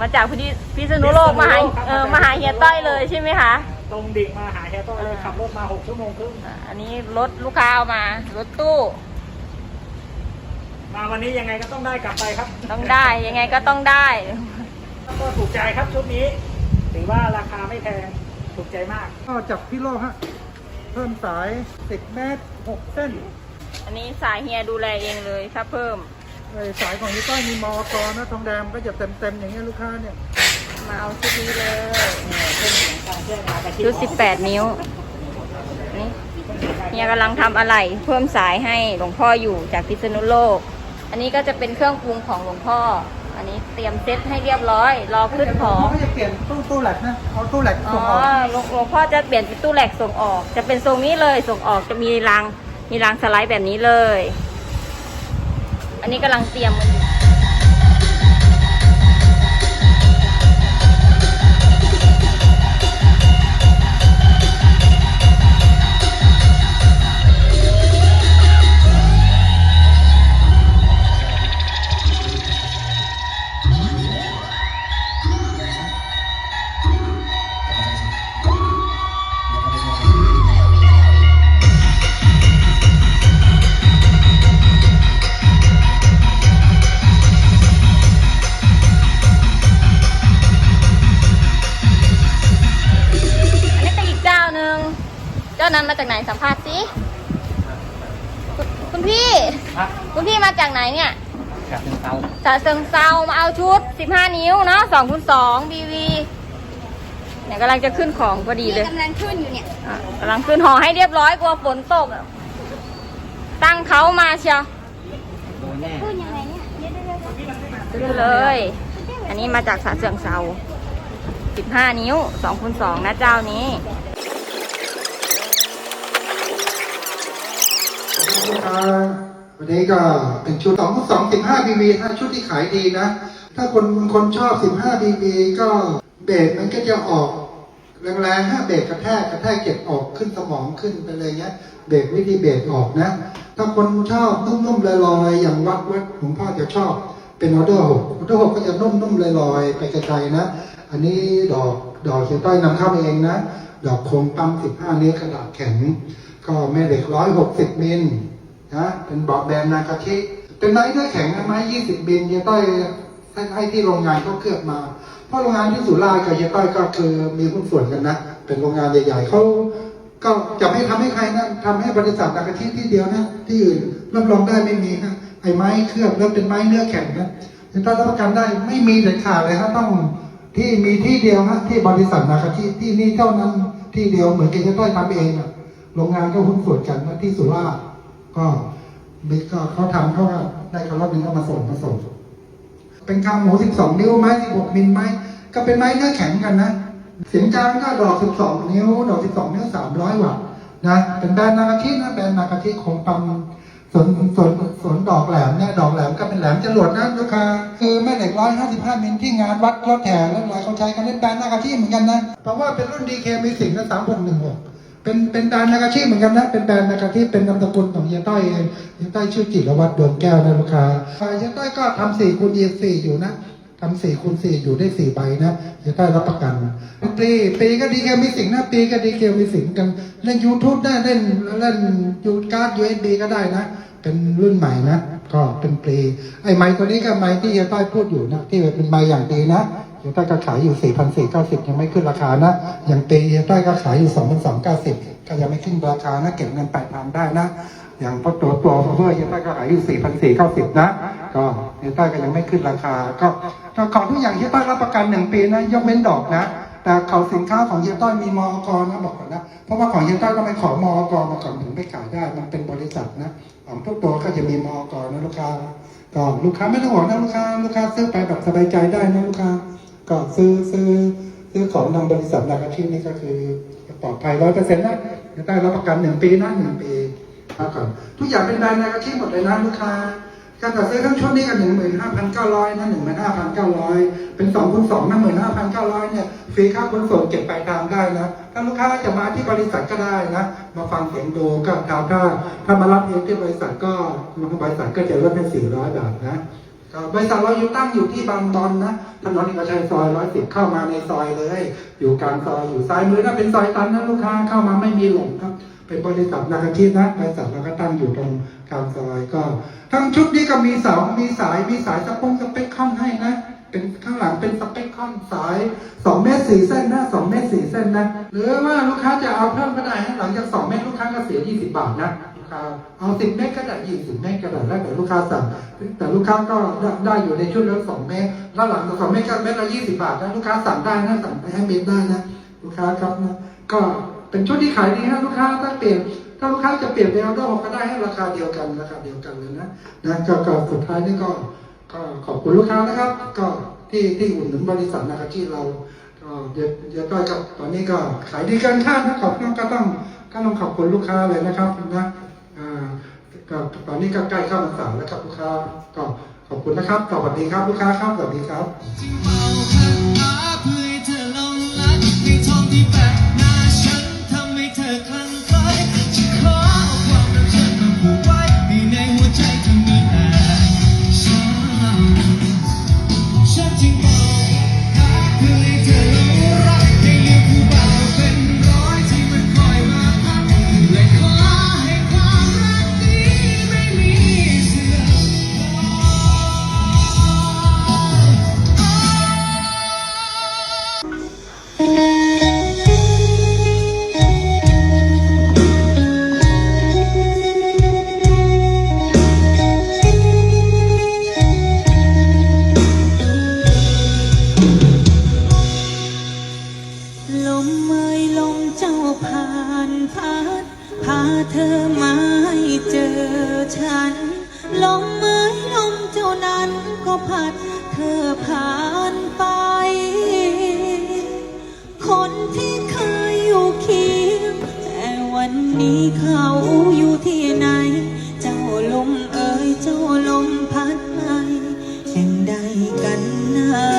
มาจากพิษพิษณุโลกมาหาเออมาหาเฮียต้อยเลยใช่ไหมคะตรงดิ่งมาหาแฮต้อยเออขับรถมาหกชั่วโมงครึ่งอะอันนี้รถลูกค้าเอามารถตู้ มาวันนี้ยังไงก็ต้องได้กลับไปครับ ต้องได้ยังไงก็ต้องได้ก็ถูกใจครับชุดนี้ ถือว่าราคาไม่แพงถูกใจมากก็จากพี่โลฮะเพิ่มสาย10เมตร6เส้น อันนี้สายเฮียดูแลเองเลยถ้าเพิ่มไอ้ สายของยี่ต้อยมีมอกรนะทองแดงก็จะเต็มเต็มๆอย่างเงี้ยลูกค้าเนี่ยมาเอาชุดนี้เลยเป็นเหมือนการแจ้งมากระชิชุด18นิ้วนี่เฮียกำลังทำอะไรเพิ่มสายให้หลวงพ่ออยู่จากพิษณุโลก อันนี้ก็จะเป็นเครื่องปรุงของหลวงพ่อ อันนี้เตรียมเซ็ตให้เรียบร้อย รอขึ้นของเขาจะเปลี่ยนตู้ตู้แหลกนะเอาตู้แหลกอ๋ส่องออกหลวงหลวงพ่อจะเปลี่ยนเป็นตู้แหลกส่งออก จะเป็นทรงนี้เลยส่งออกจะมีรางมีรางสไลด์แบบนี้เลย อันนี้กำลังเตรียมมันอยู่ นั้นมาจากไหนสัมภาษณ์สิคุณคุณพี่ ครับคุณพี่มาจากไหนเนี่ยจากเป็นเตาฉะเชิงเซามาเอาชุด 15 นิ้วเนาะ2คูณ2 BV เนี่ยกำลังจะขึ้นของพอดีเลย กำลังขึ้นอยู่เนี่ย อะกำลังขึ้นห่อให้เรียบร้อยกลัวฝนตกอะตั้งเขามาเชียวโดนแน่ขึ้นยังไงเนี่ยเดี๋ยวเดี๋ยวเดี๋ยวขึ้นเลย อันนี้มาจากฉะเชิงเซา15 นิ้ว2คูณ2นะเจ้านี้ ลูกค้า วันนี้ก็เป็นชุด2 2 15 BB ถ้าชุดที่ขายดีนะ ถ้าคนคนชอบ15 BB ก็เบรกมันก็จะออกแรงๆถ้าเบรกกระแทกกระแทกเก็บออกขึ้นสมองขึ้นไปเลยเงี้ย เบรกวิธีเบรกออกนะ ถ้าคนชอบนุ่มๆลอยๆอย่างวัดวัดหลวงพ่อจะชอบเป็นออเดอร์หกออเดอร์หกก็จะนุ่มๆลอยๆไปไกลๆนะ อันนี้ดอกดอกเขียนต้อยนำเข้าเองนะ ดอกโคมปั๊ม15นิ้วกระดาษแข็ง ก็แม่เหล็ก160มิลนะเป็นเบาะแบนนากาชิเป็นไม้เนื้อแข็งนะไม้20มิลเยต้อยให้ที่โรงงานเขาเคลือบมา เพราะโรงงานที่สุราษฎร์กับเยต้อยก็คือมีหุ้นส่วนกันนะ เป็นโรงงานใหญ่ๆเขาก็จะไม่ทำให้ใครนะทำให้บริษัทนากาชิที่เดียวนะที่อื่นรับรองได้ไม่มีนะไอ้ไม้เคลือบแล้วเป็นไม้เนื้อแข็งนะเยต้อยรับประกันได้ไม่มีเด็ดขาดเลยครับต้องที่มีที่เดียวฮะที่บริษัทนะครับที่ที่นี่เท่านั้นที่เดียวเหมือนกับจะต้อยทำเองอะ โรงงานก็หุ้นส่วนกันที่สุราษฎร์ก็บิ๊กก็เขาทำเขาก็ได้คาร์ลนึงก็มาส่งมาส่ง เป็นคางหมู12นิ้วไม้16มิลไม้ ก็เป็นไม้เนื้อแข็งกันนะเสียงกลางก็ดอก12นิ้ว ดอก12นิ้ว300วัตต์นะเป็นแบรนด์นากาชินะแบรนด์นากาชิคงปังส่วนสวนสวนดอกแหลมเนี่ยดอกแหลมก็เป็นแหลมจรวดนะลูกค้าคือแม่เหล็ก155มิลที่งานวัดรถแห่แล้วหลายเขาใช้กันเล่นแบรนด์นากาชิเหมือนกันนะเพราะว่าเป็นรุ่นดีเคมีสิงนะ3616 เป็นเป็นแบรนด์นากาชิเหมือนกันนะ เป็นแบรนด์นากาชิเป็นนามสกุลของเฮียต้อยเองเฮียต้อยชื่อจิรวัตรดวงแก้วนะลูกค้าเฮียต้อยก็ทำสี่คูณยี่สี่อยู่นะทำสี่คูณสี่อยู่ได้สี่ใบนะเฮียต้อยรับประกันปีปีก็ดีแกมีสิงนะปีก็ดีแกมีสิงกันเล่นยูทูบได้เล่นเล่นยูการ์ดยูเอสบีก็ได้นะ เป็นรุ่นใหม่นะก็เป็นปีไอ้ไม้ตัวนี้ก็ไม้ที่เฮียต้อยพูดอยู่นะที่เป็นไม้อย่างดีนะ เฮียต้อยก็ขายอยู่ 4,490 ยังไม่ขึ้นราคานะ อย่างปีเฮียต้อยก็ขายอยู่ 2,290 ก็ยังไม่ขึ้นราคานะ เก็บเงิน 8,000 ได้นะ อย่างพอตัวตัวเพื่อเฮียต้อยก็ขายอยู่ 4,490 นะ ก็เฮียต้อยก็ยังไม่ขึ้นราคา ก็ก็ของทุกอย่างเฮียต้อยรับประกันหนึ่งปีนะ ยกเว้นดอกนะ แต่เขาสินค้าของเฮียต้อยมีมอกรนะบอกก่อนนะ เพราะว่าของเฮียต้อยก็ไม่ขอมอกรมาก่อนถึงไปขายได้ มันเป็นบริษัทนะ ของทุกตัวก็จะมีมอกรนะลูกค้าก็ลูกค้าไม่ต้องห่วงนะลูกค้า ลูกค้าซื้อไปแบบสบายใจได้นะลูกค้า ก็ซื้อซื้อซื้อของนำบริษัทนากาชินี่ก็คือปลอดภัยร้อยเปอร์เซ็นต์นะเฮียต้รับประกันหนึ่งปีนะหนึ่งปีมาก่อนทุกอย่างเป็นแบรนด์นากาชิหมดเลยนะลูกค้าการตัดซื้อทั้งชุดนี้กันหนึ่งหมื่นห้าพันเก้าร้อยนะหนึ่งหมื่นห้าพันเก้าร้อยเป็นสองคูณสองนะหมื่นห้าพันเก้าร้อยเนี่ยฟรีค่าขนส่งเก็บปลายทางได้นะถ้าลูกค้าจะมาที่บริษัทก็ได้นะ มาฟังเสียงดูก็ดาวถ้าถ้ามารับเองที่บริษัทก็บริษัทก็จะลดให้สี่ร้อยบาทนะ บริษัทเราอยู่ตั้งอยู่ที่บางบอนนะถนนเอกชัยซอยร้อยสิบเข้ามาในซอยเลย อยู่กลางซอยอยู่ซ้ายมือนะเป็นซอยตันนะลูกค้าเข้ามาไม่มีหลงครับ เป็นบริษัทนาคาทินะบริษัทเราก็ตั้งอยู่ตรงกลางซอยก็ ทั้งชุดนี้ก็มีเสามีสายมีสายสปงสเปคคอนให้นะเป็นข้างหลังเป็นสเปคคอนสาย2เมตร4เส้นนะ2เมตร4เส้นนะหรือว่าลูกค้าจะเอาเพิ่มก็ได้หลังจาก2เมตรลูกค้าก็เสีย 20 บาทนะ ค้าเอา10เมตรก็ได้20เมตรก็ได้แล้วแต่ลูกค้าสั่งแต่ลูกค้าก็ได้อยู่ในชุดละ2เมตรแล้วหลังจาก2เมตรก็เมตรละ20บาทนะลูกค้าสั่งได้นะสั่งไปให้เมตรได้นะลูกค้าครับนะก็เป็นชุดที่ขายดีนะลูกค้าถ้าเปลี่ยนถ้าลูกค้าจะเปลี่ยนเป็นอัลโดก็ได้ให้ราคาเดียวกันราคาเดียวกันเลยนะนะก็ก็สุดท้ายนี่ก็ก็ขอบคุณลูกค้านะครับ ก็ที่ที่อุ่นหนุนบริษัทนะครับที่เราก็เดี๋ยวเดี๋ยวก็กับตอนนี้ก็ขายดีกันคาดนะขอบคุณก็ต้องก็ต้องขอบคุณลูกค้าเลยนะครับนะ ก็ตอนนี้ก็ใกล้เข้าพรรษาแล้วครับลูกค้าก็ขอบคุณนะครับสวัสดีครับลูกค้าครับสวัสดีครับันก็ผ่านเธอผ่านไป คนที่เคยอยู่เคียง แต่วันนี้เขาอยู่ที่ไหน เจ้าลมเอ่ยเจ้าลมพัดไปแห่งใดกันนะ